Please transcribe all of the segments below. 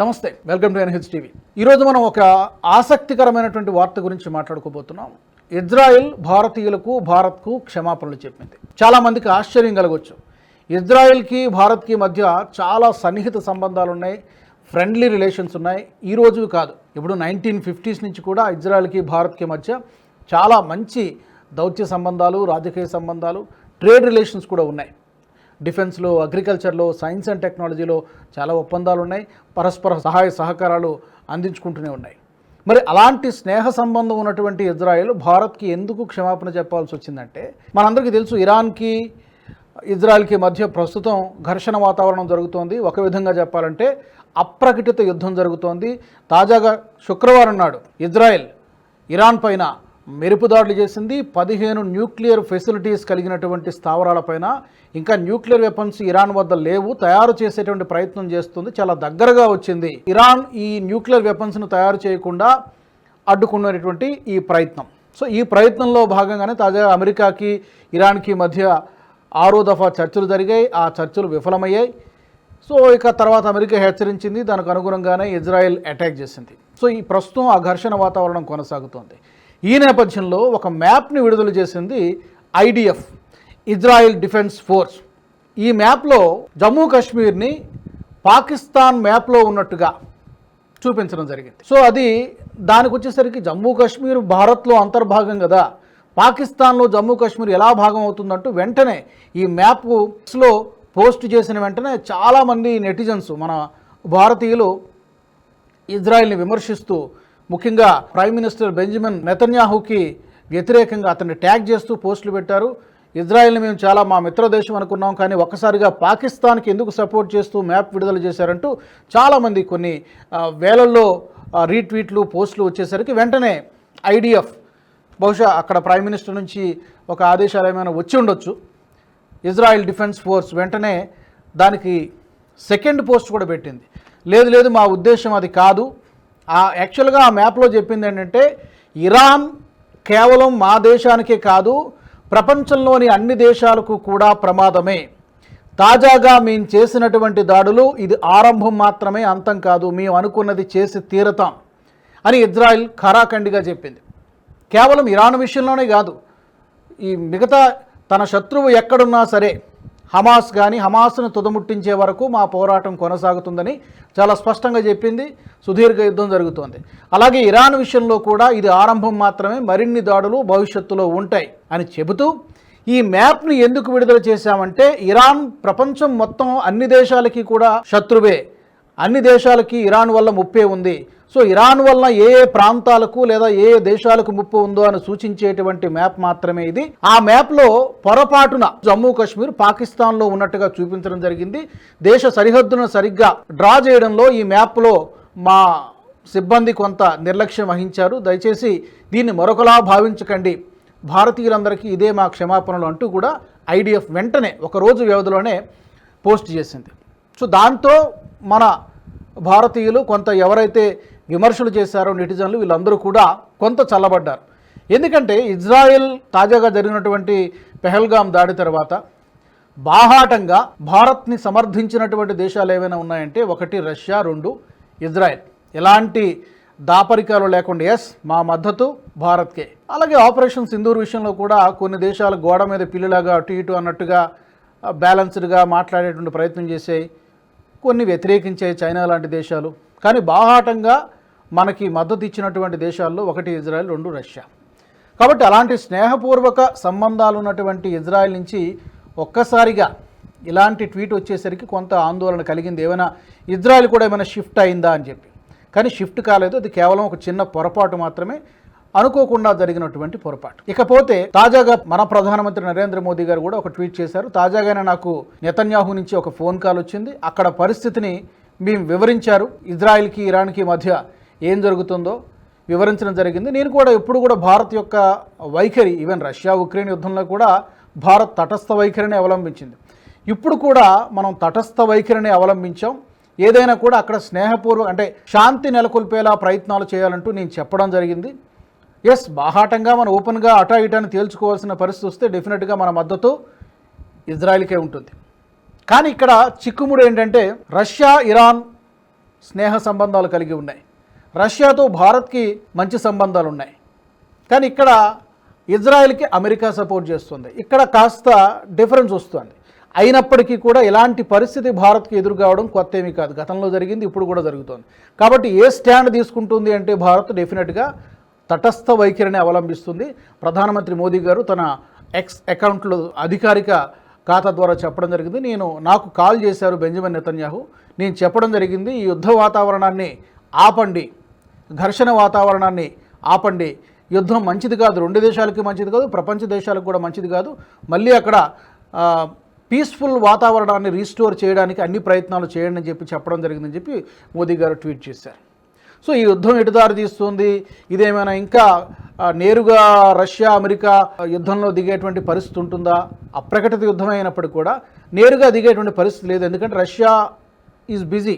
నమస్తే welcome to NH TV. ఈరోజు మనం ఒక ఆసక్తికరమైనటువంటి వార్త గురించి మాట్లాడుకోబోతున్నాం. ఇజ్రాయెల్ భారతీయులకు భారత్కు క్షమాపణలు చెప్పింది. చాలామందికి ఆశ్చర్యం కలగవచ్చు ఇజ్రాయెల్కి భారత్కి మధ్య చాలా సన్నిహిత సంబంధాలు ఉన్నాయి ఫ్రెండ్లీ రిలేషన్స్ ఉన్నాయి. ఈ రోజు కాదు ఇప్పుడు నైన్టీన్ ఫిఫ్టీస్ నుంచి కూడా ఇజ్రాయెల్కి భారత్కి మధ్య చాలా మంచి దౌత్య సంబంధాలు రాజకీయ సంబంధాలు ట్రేడ్ రిలేషన్స్ కూడా ఉన్నాయి. డిఫెన్స్లో అగ్రికల్చర్లో సైన్స్ అండ్ టెక్నాలజీలో చాలా ఒప్పందాలు ఉన్నాయి పరస్పర సహాయ సహకారాలు అందించుకుంటూనే ఉన్నాయి. మరి అలాంటి స్నేహ సంబంధం ఉన్నటువంటి ఇజ్రాయెల్ భారత్కి ఎందుకు క్షమాపణ చెప్పాల్సి వచ్చిందంటే మనందరికీ తెలుసు ఇరాన్కి ఇజ్రాయెల్కి మధ్య ప్రస్తుతం ఘర్షణ వాతావరణం జరుగుతోంది. ఒక విధంగా చెప్పాలంటే అప్రకటిత యుద్ధం జరుగుతోంది. తాజాగా శుక్రవారం నాడు ఇజ్రాయెల్ ఇరాన్ పైన మెరుపుదాడులు చేసింది పదిహేను న్యూక్లియర్ ఫెసిలిటీస్ కలిగినటువంటి స్థావరాలపైన. ఇంకా న్యూక్లియర్ వెపన్స్ ఇరాన్ వద్ద లేవు తయారు చేసేటువంటి ప్రయత్నం చేస్తుంది. చాలా దగ్గరగా వచ్చింది. ఇరాన్ ఈ న్యూక్లియర్ వెపన్స్ను తయారు చేయకుండా అడ్డుకున్నటువంటి ఈ ప్రయత్నం. సో ఈ ప్రయత్నంలో భాగంగానే తాజాగా అమెరికాకి ఇరాన్కి మధ్య ఆరో దఫా చర్చలు జరిగాయి. ఆ చర్చలు విఫలమయ్యాయి. సో ఇక తర్వాత అమెరికా హెచ్చరించింది. దానికి అనుగుణంగానే ఇజ్రాయెల్ అటాక్ చేసింది. సో ఈ ప్రస్తుతం ఆ ఘర్షణ వాతావరణం కొనసాగుతోంది. ఈ నేపథ్యంలో ఒక మ్యాప్ని విడుదల చేసింది ఐడిఎఫ్ ఇజ్రాయెల్ డిఫెన్స్ ఫోర్స్. ఈ మ్యాప్లో జమ్మూ కాశ్మీర్ని పాకిస్తాన్ మ్యాప్లో ఉన్నట్టుగా చూపించడం జరిగింది. సో అది దానికి వచ్చేసరికి జమ్మూ కాశ్మీర్ భారత్లో అంతర్భాగం కదా. పాకిస్తాన్లో జమ్మూ కాశ్మీర్ ఎలా భాగం అవుతుందంటూ వెంటనే ఈ మ్యాప్స్లో పోస్ట్ చేసిన వెంటనే చాలామంది నెటిజన్స్ మన భారతీయులు ఇజ్రాయెల్ని విమర్శిస్తూ ముఖ్యంగా ప్రైమ్ మినిస్టర్ బెంజమిన్ నెతన్యాహుకి వ్యతిరేకంగా అతన్ని ట్యాగ్ చేస్తూ పోస్టులు పెట్టారు. ఇజ్రాయెల్ని మేము చాలా మా మిత్రదేశం అనుకున్నాం కానీ ఒక్కసారిగా పాకిస్తాన్కి ఎందుకు సపోర్ట్ చేస్తూ మ్యాప్ విడుదల చేశారంటూ చాలామంది కొన్ని వేలల్లో రీట్వీట్లు పోస్టులు వచ్చేసరికి వెంటనే ఐడిఎఫ్ బహుశా అక్కడ ప్రైమ్ మినిస్టర్ నుంచి ఒక ఆదేశాలు ఏమైనా వచ్చి ఉండొచ్చు. ఇజ్రాయెల్ డిఫెన్స్ ఫోర్స్ వెంటనే దానికి సెకండ్ పోస్ట్ కూడా పెట్టింది. లేదు లేదు మా ఉద్దేశం అది కాదు. యాక్చువల్గా ఆ మ్యాప్లో చెప్పింది ఏంటంటే ఇరాన్ కేవలం మా దేశానికే కాదు ప్రపంచంలోని అన్ని దేశాలకు కూడా ప్రమాదమే. తాజాగా మేము చేసినటువంటి దాడులు ఇది ఆరంభం మాత్రమే అంతం కాదు మేము అనుకున్నది చేసి తీరతాం అని ఇజ్రాయెల్ ఖరాఖండిగా చెప్పింది. కేవలం ఇరాన్ విషయంలోనే కాదు ఈ మిగతా తన శత్రువు ఎక్కడున్నా సరే హమాస్ కానీ హమాస్ను తుదముట్టించే వరకు మా పోరాటం కొనసాగుతుందని చాలా స్పష్టంగా చెప్పింది. సుదీర్ఘ యుద్ధం జరుగుతోంది. అలాగే ఇరాన్ విషయంలో కూడా ఇది ఆరంభం మాత్రమే. మరిన్ని దాడులు భవిష్యత్తులో ఉంటాయి అని చెబుతూ ఈ మ్యాప్ని ఎందుకు విడుదల చేశామంటే ఇరాన్ ప్రపంచం మొత్తం అన్ని దేశాలకి కూడా శత్రువే. అన్ని దేశాలకి ఇరాన్ వల్ల ముప్పే ఉంది. సో ఇరాన్ వల్ల ఏ ఏ ప్రాంతాలకు లేదా ఏ ఏ దేశాలకు ముప్పు ఉందో అని సూచించేటువంటి మ్యాప్ మాత్రమే ఇది. ఆ మ్యాప్లో పొరపాటున జమ్మూ కాశ్మీర్ పాకిస్తాన్లో ఉన్నట్టుగా చూపించడం జరిగింది. దేశ సరిహద్దును సరిగ్గా డ్రా చేయడంలో ఈ మ్యాప్లో మా సిబ్బంది కొంత నిర్లక్ష్యం వహించారు. దయచేసి దీన్ని మరొకలా భావించకండి. భారతీయులందరికీ ఇదే మా క్షమాపణలు అంటూ కూడా ఐడిఎఫ్ వెంటనే ఒక రోజు వ్యవధిలోనే పోస్ట్ చేసింది. సో దాంతో మన భారతీయులు కొంత ఎవరైతే విమర్శలు చేశారో నెటిజన్లు వీళ్ళందరూ కూడా కొంత చల్లబడ్డారు. ఎందుకంటే ఇజ్రాయెల్ తాజాగా జరిగినటువంటి పెహల్గాం దాడి తర్వాత బాహాటంగా భారత్ని సమర్థించినటువంటి దేశాలు ఏవైనా ఉన్నాయంటే ఒకటి రష్యా రెండు ఇజ్రాయెల్. ఎలాంటి దాపరికాలు లేకుండా ఎస్ మా మద్దతు భారత్కే. అలాగే ఆపరేషన్ సింధూర్ విషయంలో కూడా కొన్ని దేశాలు గోడ మీద పిల్లిలాగా అటు ఇటు అన్నట్టుగా బ్యాలెన్స్డ్గా మాట్లాడేటువంటి ప్రయత్నం చేసాయి కొన్ని వ్యతిరేకించే చైనా లాంటి దేశాలు. కానీ బాహాటంగా మనకి మద్దతు ఇచ్చినటువంటి దేశాల్లో ఒకటి ఇజ్రాయెల్ రెండు రష్యా. కాబట్టి అలాంటి స్నేహపూర్వక సంబంధాలు ఉన్నటువంటి ఇజ్రాయెల్ నుంచి ఒక్కసారిగా ఇలాంటి ట్వీట్ వచ్చేసరికి కొంత ఆందోళన కలిగింది. ఏమైనా ఇజ్రాయెల్ కూడా ఏమైనా షిఫ్ట్ అయిందా అని చెప్పి. కానీ షిఫ్ట్ కాలేదు. అది కేవలం ఒక చిన్న పొరపాటు మాత్రమే. అనుకోకుండా జరిగినటువంటి పొరపాటు. ఇకపోతే తాజాగా మన ప్రధానమంత్రి నరేంద్ర మోదీ గారు కూడా ఒక ట్వీట్ చేశారు. తాజాగానే నాకు నెతన్యాహు నుంచి ఒక ఫోన్ కాల్ వచ్చింది. అక్కడ పరిస్థితిని మేము వివరించారు. ఇజ్రాయెల్కి ఇరాన్కి మధ్య ఏం జరుగుతుందో వివరించడం జరిగింది. నేను కూడా ఎప్పుడు కూడా భారత్ యొక్క వైఖరి ఈవెన్ రష్యా ఉక్రెయిన్ యుద్ధంలో కూడా భారత్ తటస్థ వైఖరిని అవలంబించింది. ఇప్పుడు కూడా మనం తటస్థ వైఖరిని అవలంబించాం. ఏదైనా కూడా అక్కడ స్నేహపూర్వక అంటే శాంతి నెలకొల్పేలా ప్రయత్నాలు చేయాలంటూ నేను చెప్పడం జరిగింది. ఎస్ బాహాటంగా మనం ఓపెన్గా అటా ఇటాని తేల్చుకోవాల్సిన పరిస్థితి వస్తే డెఫినెట్గా మన మద్దతు ఇజ్రాయెల్కే ఉంటుంది. కానీ ఇక్కడ చిక్కుముడు ఏంటంటే రష్యా ఇరాన్ స్నేహ సంబంధాలు కలిగి ఉన్నాయి. రష్యాతో భారత్కి మంచి సంబంధాలు ఉన్నాయి. కానీ ఇక్కడ ఇజ్రాయెల్కి అమెరికా సపోర్ట్ చేస్తుంది. ఇక్కడ కాస్త డిఫరెన్స్ వస్తుంది. అయినప్పటికీ కూడా ఇలాంటి పరిస్థితి భారత్కి ఎదురు కావడం కొత్త ఏమీ కాదు. గతంలో జరిగింది ఇప్పుడు కూడా జరుగుతోంది. కాబట్టి ఏ స్టాండ్ తీసుకుంటుంది అంటే భారత్ డెఫినెట్గా తటస్థ వైఖరిని అవలంబిస్తుంది. ప్రధానమంత్రి మోదీ గారు తన ఎక్స్ అకౌంట్లో అధికారిక ఖాతా ద్వారా చెప్పడం జరిగింది. నేను నాకు కాల్ చేశారు బెంజమిన్ నెతన్యాహు. నేను చెప్పడం జరిగింది ఈ యుద్ధ వాతావరణాన్ని ఆపండి ఘర్షణ వాతావరణాన్ని ఆపండి. యుద్ధం మంచిది కాదు రెండు దేశాలకి మంచిది కాదు ప్రపంచ దేశాలకు కూడా మంచిది కాదు. మళ్ళీ అక్కడ పీస్ఫుల్ వాతావరణాన్ని రీస్టోర్ చేయడానికి అన్ని ప్రయత్నాలు చేయండి అని చెప్పి చెప్పడం జరిగిందని చెప్పి మోదీ గారు ట్వీట్ చేశారు. సో ఈ యుద్ధం ఎటుదారి తీస్తుంది? ఇదేమైనా ఇంకా నేరుగా రష్యా అమెరికా యుద్ధంలో దిగేటువంటి పరిస్థితి ఉంటుందా? అప్రకటిత యుద్ధం అయినప్పటికీ కూడా నేరుగా దిగేటువంటి పరిస్థితి లేదు. ఎందుకంటే రష్యా ఈజ్ బిజీ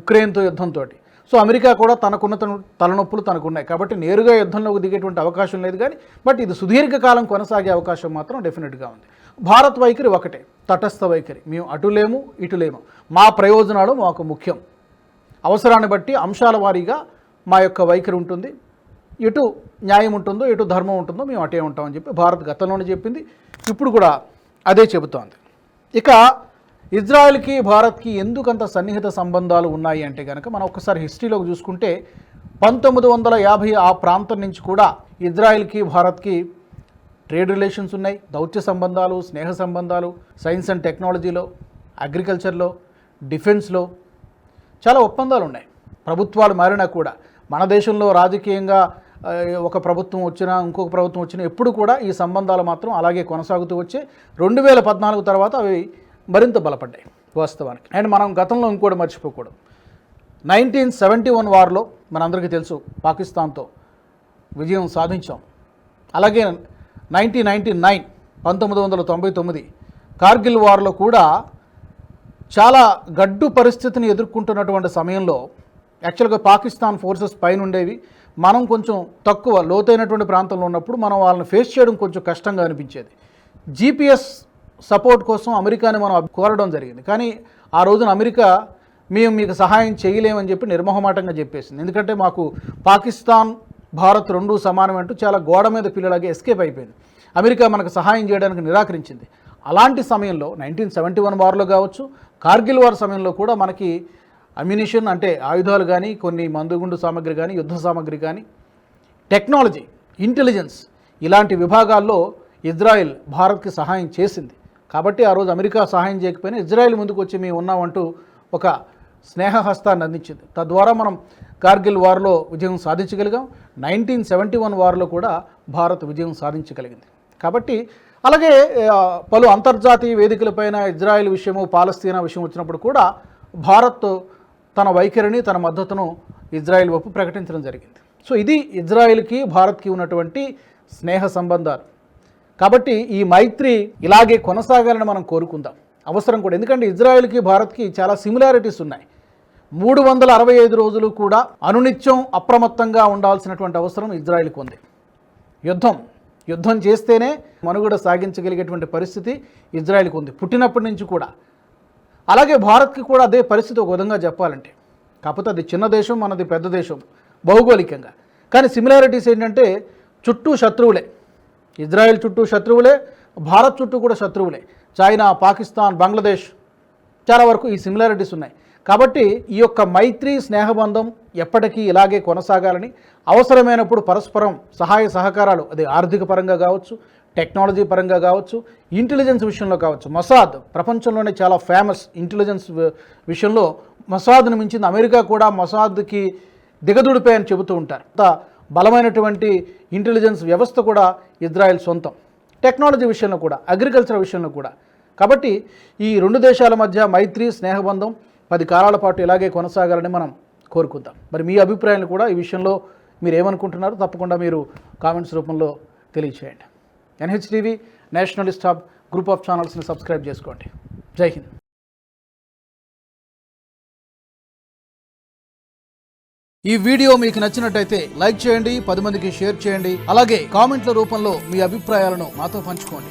ఉక్రెయిన్తో యుద్ధంతో సో అమెరికా కూడా తనకున్న తన తలనొప్పులు తనకున్నాయి. కాబట్టి నేరుగా యుద్ధంలోకి దిగేటువంటి అవకాశం లేదు కానీ బట్ ఇది సుదీర్ఘకాలం కొనసాగే అవకాశం మాత్రం డెఫినెట్గా ఉంది. భారత్ వైఖరి ఒకటే తటస్థ వైఖరి. మేము అటు లేము ఇటు లేము. మా ప్రయోజనాలు మాకు ముఖ్యం. అవసరాన్ని బట్టి అంశాల వారీగా మా యొక్క వైఖరి ఉంటుంది. ఎటు న్యాయం ఉంటుందో ఎటు ధర్మం ఉంటుందో మేము అటే ఉంటామని చెప్పి భారత్ గతంలోనే చెప్పింది. ఇప్పుడు కూడా అదే చెబుతోంది. ఇక ఇజ్రాయెల్కి భారత్కి ఎందుకంత సన్నిహిత సంబంధాలు ఉన్నాయి అంటే కనుక మనం ఒకసారి హిస్టరీలోకి చూసుకుంటే పంతొమ్మిది వందల యాభై ఆ ప్రాంతం నుంచి కూడా ఇజ్రాయెల్కి భారత్కి ట్రేడ్ రిలేషన్స్ ఉన్నాయి. దౌత్య సంబంధాలు స్నేహ సంబంధాలు సైన్స్ అండ్ టెక్నాలజీలో అగ్రికల్చర్లో డిఫెన్స్లో చాలా ఒప్పందాలు ఉన్నాయి ప్రభుత్వాలు మారినా కూడా. మన దేశంలో రాజకీయంగా ఒక ప్రభుత్వం వచ్చినా ఇంకొక ప్రభుత్వం వచ్చినా ఎప్పుడు కూడా ఈ సంబంధాలు మాత్రం అలాగే కొనసాగుతూ వచ్చి. రెండు వేల పద్నాలుగు తర్వాత అవి మరింత బలపడ్డాయి వాస్తవానికి. అండ్ మనం గతంలో ఇంకోటి మర్చిపోకూడదు. నైన్టీన్ సెవెంటీ వన్ వార్లో మనందరికీ తెలుసు పాకిస్తాన్తో విజయం సాధించాం. అలాగే నైన్టీన్ నైన్టీ నైన్ పంతొమ్మిది వందల తొంభై తొమ్మిది కార్గిల్ వార్లో కూడా చాలా గడ్డు పరిస్థితిని ఎదుర్కొంటున్నటువంటి సమయంలో యాక్చువల్గా పాకిస్తాన్ ఫోర్సెస్ పైన ఉండేవి మనం కొంచెం తక్కువ లోతైనటువంటి ప్రాంతంలో ఉన్నప్పుడు మనం వాళ్ళని ఫేస్ చేయడం కొంచెం కష్టంగా అనిపించేది. జీపీఎస్ సపోర్ట్ కోసం అమెరికాని మనం కోరడం జరిగింది. కానీ ఆ రోజున అమెరికా మేము మీకు సహాయం చేయలేమని చెప్పి నిర్మోహమాటంగా చెప్పేసింది. ఎందుకంటే మాకు పాకిస్తాన్ భారత్ రెండూ సమానం అంటూ చాలా గోడ మీద పిల్లలాగే ఎస్కేప్ అయిపోయింది. అమెరికా మనకు సహాయం చేయడానికి నిరాకరించింది. అలాంటి సమయంలో నైన్టీన్ సెవెంటీ వన్ వార్లో కావచ్చు కార్గిల్ వార్ సమయంలో కూడా మనకి అమ్యునిషన్ అంటే ఆయుధాలు కానీ కొన్ని మందుగుండు సామాగ్రి కానీ యుద్ధ సామాగ్రి కానీ టెక్నాలజీ ఇంటెలిజెన్స్ ఇలాంటి విభాగాల్లో ఇజ్రాయెల్ భారత్కి సహాయం చేసింది. కాబట్టి ఆ రోజు అమెరికా సహాయం చేయకపోయినా ఇజ్రాయెల్ ముందుకు వచ్చి మేము ఉన్నామంటూ ఒక స్నేహహస్తాన్ని అందించింది. తద్వారా మనం కార్గిల్ వార్లో విజయం సాధించగలిగాం. నైన్టీన్ సెవెంటీ వన్ వార్లో కూడా భారత్ విజయం సాధించగలిగింది. కాబట్టి అలాగే పలు అంతర్జాతీయ వేదికలపైన ఇజ్రాయెల్ విషయము పాలస్తీనా విషయం వచ్చినప్పుడు కూడా భారత్ తన వైఖరిని తన మద్దతును ఇజ్రాయెల్ వైపు ప్రకటించడం జరిగింది. సో ఇది ఇజ్రాయెల్కి భారత్కి ఉన్నటువంటి స్నేహ సంబంధాలు. కాబట్టి ఈ మైత్రి ఇలాగే కొనసాగాలని మనం కోరుకుందాం. అవసరం కూడా. ఎందుకంటే ఇజ్రాయెల్కి భారత్కి చాలా సిమిలారిటీస్ ఉన్నాయి. మూడు వందల అరవై ఐదు రోజులు కూడా అనునిత్యం అప్రమత్తంగా ఉండాల్సినటువంటి అవసరం ఇజ్రాయెల్కి ఉంది. యుద్ధం. యుద్ధం చేస్తేనే మనుగడ సాగించగలిగేటువంటి పరిస్థితి ఇజ్రాయెల్కి ఉంది. పుట్టినప్పటి నుంచి కూడా. అలాగే భారత్కి కూడా అదే పరిస్థితి ఒక విధంగా చెప్పాలంటే. కాకపోతే అది చిన్న దేశం మనది పెద్ద దేశం భౌగోళికంగా. కానీ సిమిలారిటీస్ ఏంటంటే చుట్టూ శత్రువులే. ఇజ్రాయెల్ చుట్టూ శత్రువులే భారత్ చుట్టూ కూడా శత్రువులే. చైనా పాకిస్తాన్ బంగ్లాదేశ్ చాలా వరకు ఈ సిమిలారిటీస్ ఉన్నాయి. కాబట్టి ఈ యొక్క మైత్రి స్నేహబంధం ఎప్పటికీ ఇలాగే కొనసాగాలని అవసరమైనప్పుడు పరస్పరం సహాయ సహకారాలు అది ఆర్థిక పరంగా కావచ్చు టెక్నాలజీ పరంగా కావచ్చు ఇంటెలిజెన్స్ విషయంలో కావచ్చు. మొసాద్ ప్రపంచంలోనే చాలా ఫేమస్ ఇంటెలిజెన్స్ విషయంలో మొసాద్ను మించింది అమెరికా కూడా మొసాద్కి దిగదుడిపోయని చెబుతూ ఉంటారు. అంత బలమైనటువంటి ఇంటెలిజెన్స్ వ్యవస్థ కూడా ఇజ్రాయెల్ సొంతం. టెక్నాలజీ విషయంలో కూడా అగ్రికల్చర్ విషయంలో కూడా. కాబట్టి ఈ రెండు దేశాల మధ్య మైత్రి స్నేహబంధం పది కాలాల పాటు ఇలాగే కొనసాగాలని మనం కోరుకుందాం. మరి మీ అభిప్రాయాలు కూడా ఈ విషయంలో మీరు ఏమనుకుంటున్నారో తప్పకుండా మీరు కామెంట్స్ రూపంలో తెలియచేయండి. NHTV nationalist hub group of ఛానల్స్ని subscribe చేసుకోండి. జై హింద్. ఈ వీడియో మీకు నచ్చినట్టయితే లైక్ చేయండి పది మందికి షేర్ చేయండి అలాగే కామెంట్ల రూపంలో మీ అభిప్రాయాలను మాతో పంచుకోండి.